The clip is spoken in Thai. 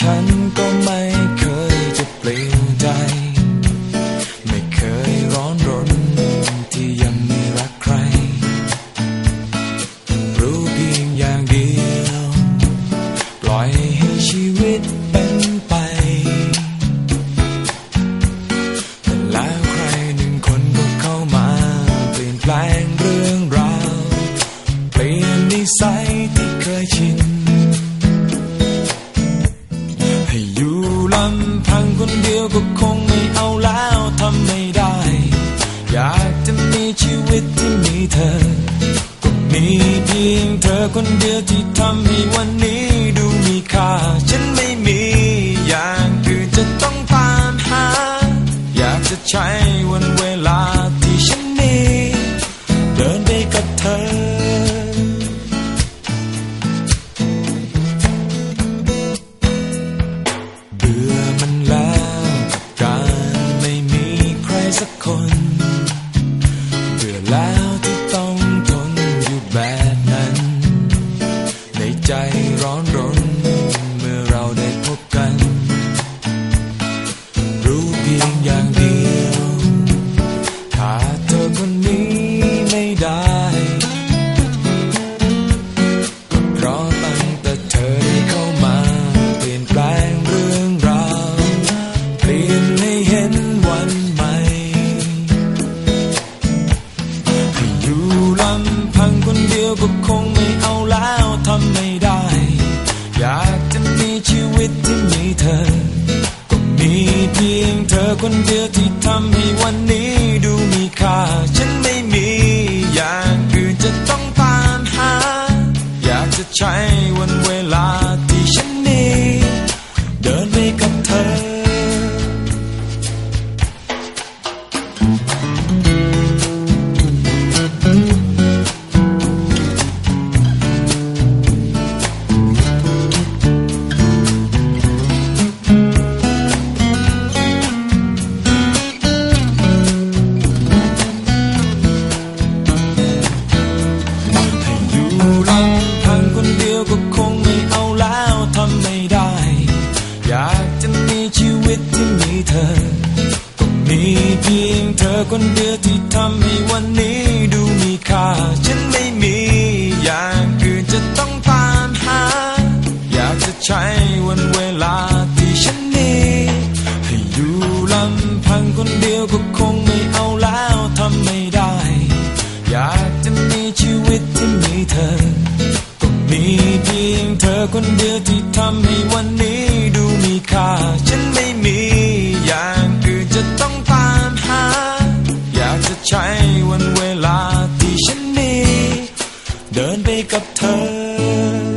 ฉันก็ไม่เคยจะเปลี่ยนใจ ไม่เคยร้อนรนที่ยังไม่รักใคร รู้เพียงอย่างเดียว ปล่อยให้ชีวิตเป็นไป แต่แล้วใครหนึ่งคนก็เข้ามาเปลี่ยนแปลงเรื่องราว เปลี่ยนนิสัยที่เคยชินำคนเดียวก็คงไม่เอาแล้วทำไม่ได้ อยากจะมีชีวิตที่มีเธอ ก็มีเพียงเธอคนเดียวที่ทำให้วันนี้ดูมีค่า ฉันไม่มีอย่างคือจะต้อง เเธอคนเดียวที่ทำให้วันนี้ เธอก็มีเพียงเธอคนเดียวที่ทำให้วันนี้ดูมีค่า ฉันไม่มีอย่างอื่นจะต้องตามหา อยากจะใช้วันเวลาที่ฉันมีให้อยู่ลำพังคนเดียวก็คงไม่เอาแล้วทำไม่ได้ อยากจะมีชีวิตที่มีเธอก็มีเพียงเธอคนเดียวที่ทำให้วันนี้ดูมีค่า ฉันไม่ wake up time.